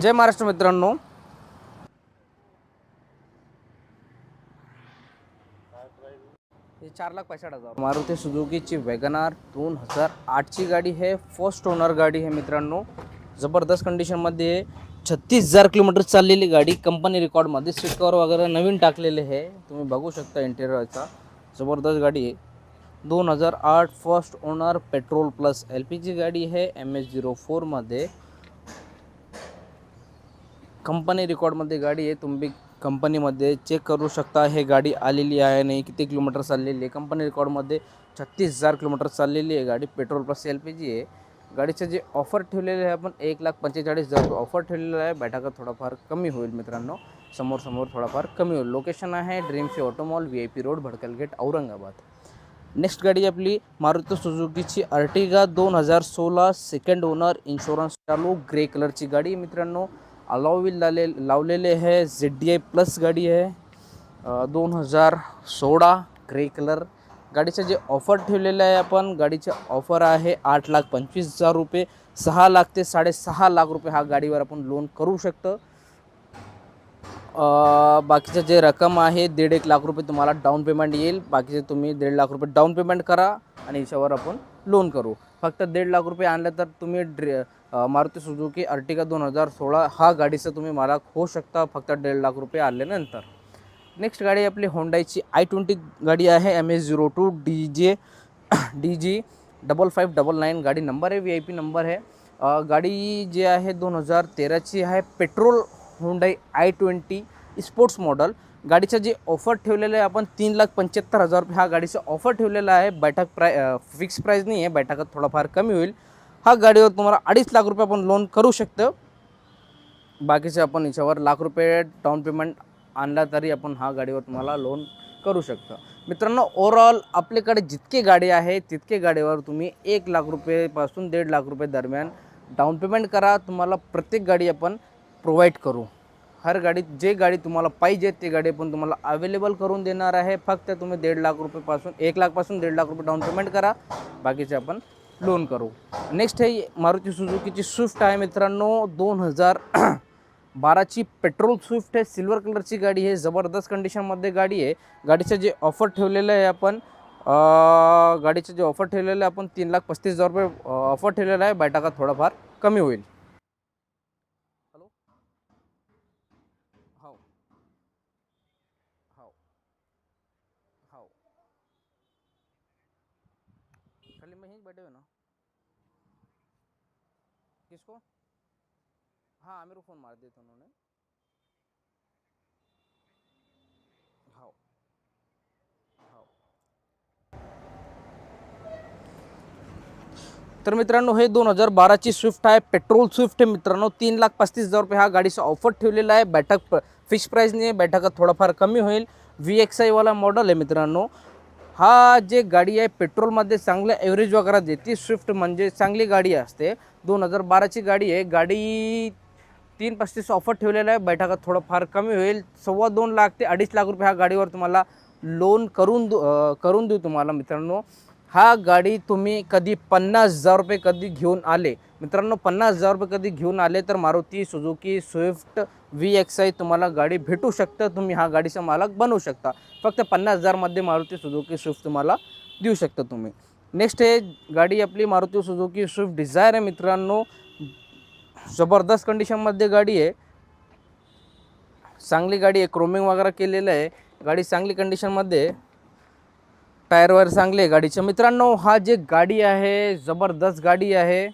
जय महाराष्ट्र मित्रांनो. हे चार लाख पैसा हजार. मारुती सुजुकीची वॅगनार दोन हजार आठची गाडी आहे. फर्स्ट ओनर गाडी आहे मित्रांनो. जबरदस्त कंडिशनमध्ये आहे छत्तीस हजार किलोमीटर चाललेली गाडी कंपनी रेकॉर्डमध्ये सीट कवर वगैरे नवीन टाकलेले आहे. तुम्ही बघू शकता इंटेरियरचा जबरदस्त गाडी आहे. दोन हजार आठ first owner petrol plus L P G गाडी आहे. एम एच झिरो फोरमध्ये कंपनी रेकॉर्डमध्ये गाडी आहे. तुम्ही कंपनीमध्ये चेक करू शकता. हे गाडी आलेली आहे नाही. किती किलोमीटर चाललेली आहे. कंपनी रेकॉर्डमध्ये छत्तीस हजार किलोमीटर चाललेली आहे. गाडी petrol plus L P G आहे. गाडीचं जे ऑफर ठेवलेले आहे आपण एक लाख पंचेचाळीस हजार रुपये ऑफर ठेवलेलं आहे. बैठका थोडाफार कमी होईल मित्रांनो. समोर समोर थोडाफार कमी होईल. लोकेशन आहे ड्रीमचे Automall V I P road Bhadkal gate Aurangabad. Next गाडी आपली मारुती सुझुकीची अर्टिगा दोन हजार सोळा सेकंड ओनर इन्शुरन्स चालू ग्रे कलरची गाडी मित्रांनो. अलावील लाले लावलेले आहे झेड डी आय प्लस गाडी आहे. दोन हजार सोळा ग्रे कलर गाडीचं जे ऑफर ठेवलेलं आहे आपण गाडीचे ऑफर आहे आठ लाख पंचवीस हजार रुपये. सहा लाख ते साडेसहा लाख रुपये हा गाडीवर आपण लोन करू शकतो. बाकीचं जे रक्कम आहे दीड एक लाख रुपये तुम्हाला डाऊन पेमेंट येईल. बाकीचे तुम्ही दीड लाख रुपये डाऊन पेमेंट करा आणि याच्यावर आपण लोन करू. फक्त दीड लाख रुपये आणलं तर तुम्ही ड्रे मारुती सुझुकी अर्टिगा दोन हजार सोळा हा गाडीचं तुम्ही मालक होऊ शकता फक्त दीड लाख रुपये आल्यानंतर नेक्स्ट गाडी आपली होंडाईची आय ट्वेंटी गाडी आहे M S zero two D J D G double five double nine गाडी नंबर आहे व्ही आय पी नंबर आहे. गाडी जी आहे दोन हजार तेराची आहे petrol Hyundai I twenty sports model गाडीचं जे ऑफर ठेवलेलं आहे आपण तीन लाख पंच्याहत्तर हजार रुपये हा गाडीचं ऑफर ठेवलेला आहे. बैठक प्राय फिक्स प्राईज नाही आहे बैठकात थोडाफार कमी होईल. हा गाडीवर तुम्हाला अडीच लाख रुपये आपण लोन करू शकतं. बाकीचे आपण याच्यावर लाख रुपये डाऊन पेमेंट आणला तरी आपण हा गाडीवर तुम्हाला लोन करू शकता. मित्रांनो ओव्हरऑल आपल्याकडे जितके गाडी आहे तितके गाडीवर तुम्ही एक लाख रुपयेपासून दीड लाख रुपये दरम्यान डाऊन पेमेंट करा. तुम्हाला प्रत्येक गाडी आपण प्रोव्हाइड करू. हर गाडीत जे गाडी तुम्हाला पाहिजे ते गाडी आपण तुम्हाला अवेलेबल करून देणार आहे. फक्त तुम्ही दीड लाख रुपयेपासून एक लाखपासून दीड लाख रुपये डाऊन पेमेंट करा. बाकीचे आपण लोन करू. नेक्स्ट आहे मारुती सुझुकीची स्विफ्ट आहे मित्रांनो. दोन हजार बाराची पेट्रोल स्विफ्ट आहे. सिल्वर कलरची गाडी आहे. जबरदस्त कंडिशनमध्ये गाडी आहे. गाडीचं जे ऑफर ठेवलेलं आहे आपण गाडीचं जे ऑफर ठेवलेलं आहे आपण तीन लाख पस्तीस हजार रुपये ऑफर ठेवलेलं आहे. बैठका थोडाफार कमी होईल. खाली में ही बैठे हुए ना। किसको? हाँ आमिर को फ़ोन मार दिया था उन्होंने। हाँ हाँ तर मित्रांनो, हे दोन हज़ार बाराची स्विफ्ट आहे, पेट्रोल स्विफ्ट आहे मित्रांनो. तीन लाख पस्तीस हज़ार रुपये हा गाडीचा ऑफ़र ठेवलेला आहे. बैठक फिक्स प्राईसने आहे बैठकात थोडाफार कमी होईल. व्ही एक्स आयवाला मॉडल आहे मित्रांनो. हा जे गाडी आहे पेट्रोलमध्ये चांगलं ॲव्हरेज वगैरे देते. स्विफ्ट म्हणजे चांगली गाडी असते. दोन हजार बाराची गाडी आहे. गाडी तीन पस्तीस ऑफर ठेवलेला आहे. बैठकात थोडंफार कमी होईल. सव्वा दोन लाख ते अडीच लाख रुपये ह्या गाडीवर तुम्हाला लोन करून करून देऊ तुम्हाला मित्रांनो. हा गाडी तुम्ही कधी पन्नास हजार रुपये कधी घेऊन आले मित्रांनो पन्नास हजार रुपये कधी घेऊन आले तर Maruti Suzuki Swift V X I तुम्हाला गाडी भेटू शकतं. तुम्ही हा गाडीचा मालक बनवू शकता. फक्त पन्नास हजारमध्ये मारुती सुझुकी स्विफ्ट तुम्हाला देऊ शकता तुम्ही. नेक्स्ट हे गाडी आपली मारुती सुझुकी स्विफ्ट डिझायर आहे मित्रांनो. जबरदस्त कंडिशनमध्ये गाडी आहे. चांगली गाडी आहे क्रोमिंग वगैरे केलेलं आहे. गाडी चांगली कंडिशनमध्ये टायर वायर चांगले आहे गाडीचे. मित्रांनो हा जे गाडी आहे जबरदस्त गाडी आहे.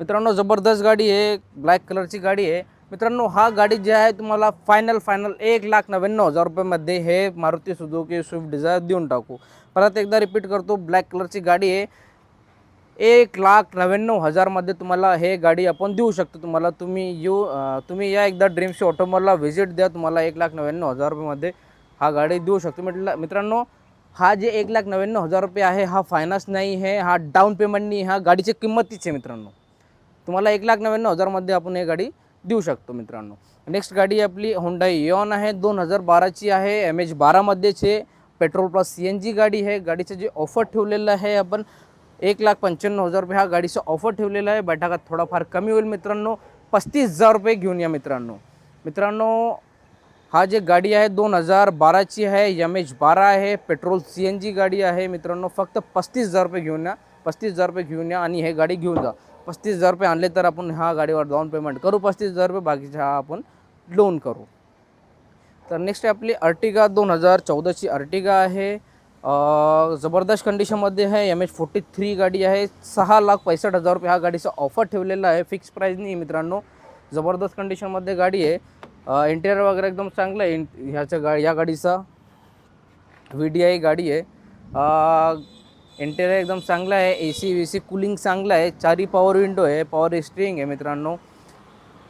मित्रांनो जबरदस्त गाडी आहे ब्लॅक कलरची गाडी आहे. मित्रांनो हा गाडी जी आहे तुम्हाला फायनल फायनल एक लाख नव्याण्णव हजार रुपयामध्ये हे मारुती सुझुकी स्विफ्ट डिझायर देऊन टाकू. परत एकदा रिपीट करतो ब्लॅक कलरची गाडी आहे. एक लाख नव्याण्णव हजारमध्ये तुम्हाला हे गाडी आपण देऊ शकतो. तुम्हाला तुम्ही येऊ तुम्ही या एकदा ड्रीम्सची ऑटोमॉलला व्हिजिट द्या. तुम्हाला एक लाख नव्याण्णव हजार रुपयामध्ये हा गाडी देऊ शकतो. म्हटलं मित्रांनो हा जे एक लाख नव्याण्णव हजार रुपये आहे हा फायनान्स नाही आहे हा डाऊन पेमेंट नाही हा गाडीची किंमतीच आहे मित्रांनो. तुम्हाला एक लाख नव्याण्णव हजारमध्ये आपण हे गाडी देऊ शकतो मित्रांनो. नेक्स्ट गाडी आपली होंडाई इयॉन आहे दोन हजार बाराची आहे एम एच बारामध्येच आहे petrol plus C N G गाडी आहे. गाडीचं जे ऑफर ठेवलेलं आहे आपण एक लाख पंच्याण्णव हजार रुपये हा गाडीचा ऑफर ठेवलेला आहे. बैठकात थोडाफार कमी होईल मित्रांनो. पस्तीस हजार रुपये घेऊन या मित्रांनो. मित्रांनो हा जे गाडी आहे दोन हजार बाराची आहे एम एच बारा आहे पेट्रोल सी एन जी गाडी आहे. मित्रांनो फक्त पस्तीस हजार रुपये घेऊन या पस्तीस हजार रुपये घेऊन या आणि हे गाडी घेऊन जा. पस्तीस हजार रुपये आणले तर आपण ह्या गाडीवर डाऊन पेमेंट करू पस्तीस हजार रुपये बाकीच्या हा आपण लोन करू. तर नेक्स्ट आहे आपली अर्टिगा दोन हजार चौदाची. अर्टिगा आहे जबरदस्त कंडिशनमध्ये आहे. एम एच फोर्टी थ्री गाडी आहे. सहा लाख पैसष्ट हजार रुपये हा गाडीचा ऑफर ठेवलेला आहे. फिक्स प्राईजनी मित्रांनो. जबरदस्त कंडिशनमध्ये गाडी आहे. इंटेरियर वगैरे एकदम चांगलं आहे. इन- ह्याच्या गा या गाडीचा व्ही डी आय गाडी आहे. इंटेरियर एकदम चांगलं आहे. A C V C cooling चांगलं आहे. चारी पॉवर विंडो आहे. पॉवर स्ट्रिंग आहे मित्रांनो.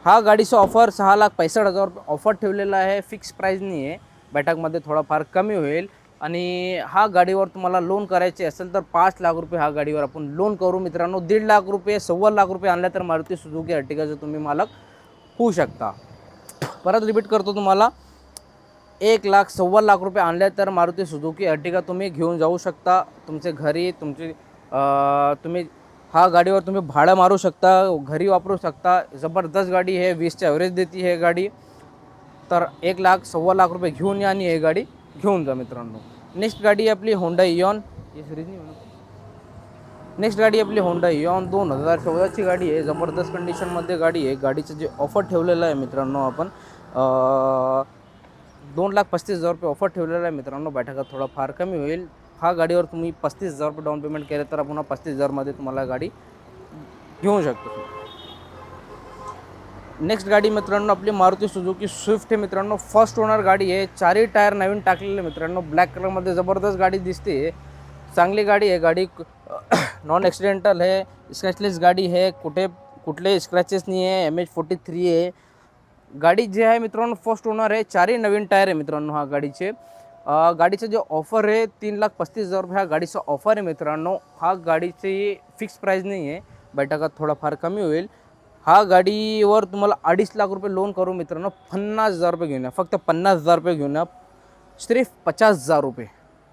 हा गाडीचा ऑफर सहा लाख पैसष्ट हजार रुपये ऑफर ठेवलेला आहे. फिक्स प्राईज नाही आहे. बैठकमध्ये थोडाफार कमी होईल. आणि हा गाडीवर तुम्हाला लोन करायचे असेल तर पाच लाख रुपये हा गाडीवर आपण लोन करू मित्रांनो. दीड लाख रुपये सव्वा लाख रुपये आणल्या तर मारुती सुझुकी अर्टिकाचं तुम्ही मालक होऊ शकता. परत रिपीट करतो तुम्हाला. एक लाख सव्वा लाख रुपये आणले तर मारुती सुझुकी अर्टिगा तुम्ही घेऊन जाऊ शकता. तुमचे घरी तुमची तुम्ही हा गाडीवर तुम्ही भाडं मारू शकता घरी वापरू शकता. जबरदस्त गाडी हे वीसचे ॲव्हरेज देते हे गाडी. तर एक लाख सव्वा लाख रुपये घेऊन या आणि हे गाडी घेऊन जा मित्रांनो. नेक्स्ट गाडी आहे आपली होंडा इयॉन सिरीज नेक्स्ट गाडी आपली होंडा इयॉन दोन हजार चौदाची गाडी आहे. जबरदस्त कंडिशनमध्ये गाडी आहे. गाडीचं जे ऑफर ठेवलेलं आहे मित्रांनो आपण दोन लाख पस्तीस हजार रुपये ऑफर ठेवलेला आहे मित्रांनो. बैठकात थोडा फार कमी होईल. हा गाडीवर तुम्ही पस्तीस हजार रुपये डाऊन पेमेंट केलं तर पुन्हा पस्तीस हजारमध्ये तुम्हाला गाडी घेऊ शकतो. नेक्स्ट गाडी मित्रांनो आपली मारुती सुजुकी स्विफ्ट आहे मित्रांनो. फर्स्ट ओनर गाडी आहे. चारही टायर नवीन टाकलेले मित्रांनो. ब्लॅक कलरमध्ये जबरदस्त गाडी दिसते. चांगली गाडी आहे. गाडी नॉन ॲक्सिडेंटल आहे. स्क्रॅचलेस गाडी आहे. कुठे कुठले स्क्रॅचेस नाही आहे एम एच फोर्टी थ्री आहे. गाडी जी आहे मित्रांनो फर्स्ट ओनर आहे. चारही नवीन टायर आहे मित्रांनो हा गाडीचे. गाडीचं जे ऑफर आहे तीन लाख पस्तीस हजार रुपये हा गाडीचा ऑफर आहे मित्रांनो. हा गाडीची फिक्स प्राईज नाही आहे. बैठकात थोडाफार कमी होईल. हा गाडीवर तुम्हाला अडीच लाख रुपये लोन करू मित्रांनो पन्नास हजार रुपये घेऊन या. फक्त पन्नास हजार रुपये घेऊन या. सिर्फ पचास हजार रुपये.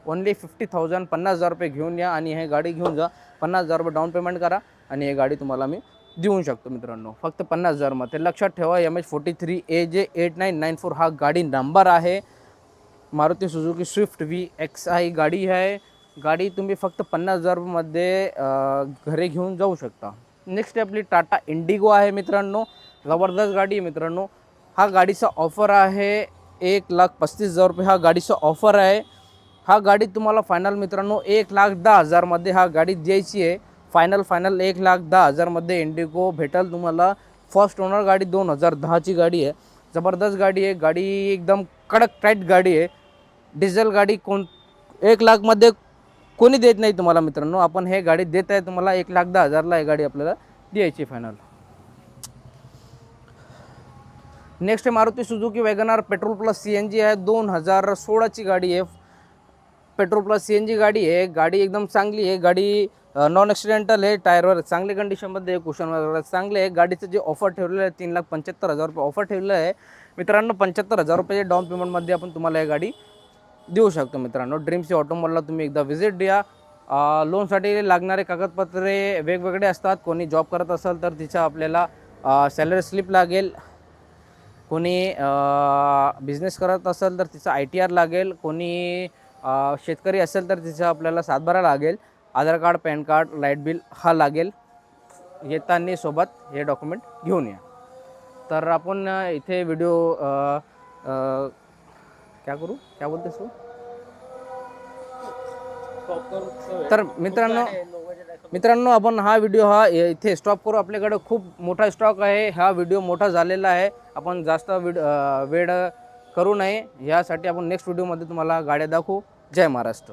ओनली फिफ्टी थाउजंड पन्नास हजार रुपये घेऊन या आणि हे गाडी घेऊन जा. पन्नास हजार रुपये डाऊन पेमेंट करा आणि हे गाडी तुम्हाला मी देऊन शकतो मित्रांनो. फक्त पन्नास हजारमध्ये लक्षात ठेवा M H forty three A J eight nine nine four हा गाडी नंबर आहे. Maruti Suzuki Swift V X ही गाडी आहे. गाडी तुम्ही फक्त पन्नास हजारमध्ये घरी घेऊन जाऊ शकता. नेक्स्ट आपली टाटा इंडिगो आहे मित्रांनो. जबरदस्त गाडी आहे मित्रांनो. हा गाडीचा ऑफर आहे. एक लाख पस्तीस हजार रुपये हा गाडीचा ऑफर आहे. हा गाडी तुम्हाला फायनल मित्रांनो एक लाख दहा हजारमध्ये हा गाडी द्यायची आहे. फायनल फायनल एक लाख दहा हजारमध्ये इंडिगो भेटेल. तुम्हाला फर्स्ट ओनर गाडी दोन हजार दहाची गाडी आहे. जबरदस्त गाडी आहे. गाडी एकदम कडक टाईट गाडी आहे. डिझेल गाडी कोण एक लाखमध्ये कोणी देत नाही तुम्हाला मित्रांनो. आपण हे गाडी देत आहे. तुम्हाला एक लाख दहा हजारला ही गाडी आपल्याला द्यायची final next Maruti Suzuki WagonR petrol plus C N G आहे. दोन हजार सोळाची गाडी आहे. Petrol plus C N G गाडी आहे. गाडी एकदम चांगली आहे. गाडी नॉन ॲक्सिडेंटल हे टायरवर चांगले कंडिशनमध्ये कुशन वगैरे चांगले आहे. गाडीचं जे ऑफर ठेवलेलं आहे तीन लाख पंच्याहत्तर हजार रुपये ऑफर ठेवलेलं आहे. मित्रांनो पंच्याहत्तर हजार रुपये डाऊन पेमेंटमध्ये आपण तुम्हाला ही गाडी देऊ शकतो मित्रांनो. ड्रीम्सची ऑटोमॉलला तुम्ही एकदा व्हिजिट द्या. लोनसाठी लागणारे कागदपत्रे वेगवेगळे असतात. कोणी जॉब करत असेल तर तिचं आपल्याला सॅलरी स्लिप लागेल. कोणी बिझनेस करत असेल तर तिचं आय टी आर लागेल. कोणी शेतकरी असेल तर तिचं आपल्याला सातबारा लागेल. Aadhaar card PAN card light bill हा लागेल. येताना सोबत हे डॉक्युमेंट घेऊन या. तर आपण इथे व्हिडिओ क्या करू? क्या बोलते सू तर मित्रांनो मित्रांनो आपण हा व्हिडिओ हा इथे स्टॉप करू. आपल्याकडे खूप मोठा स्टॉक आहे. हा व्हिडिओ मोठा झालेला आहे. आपण जास्त विड वेळ करू नये. यासाठी आपण नेक्स्ट व्हिडिओमध्ये तुम्हाला गाड्या दाखवू. जय महाराष्ट्र.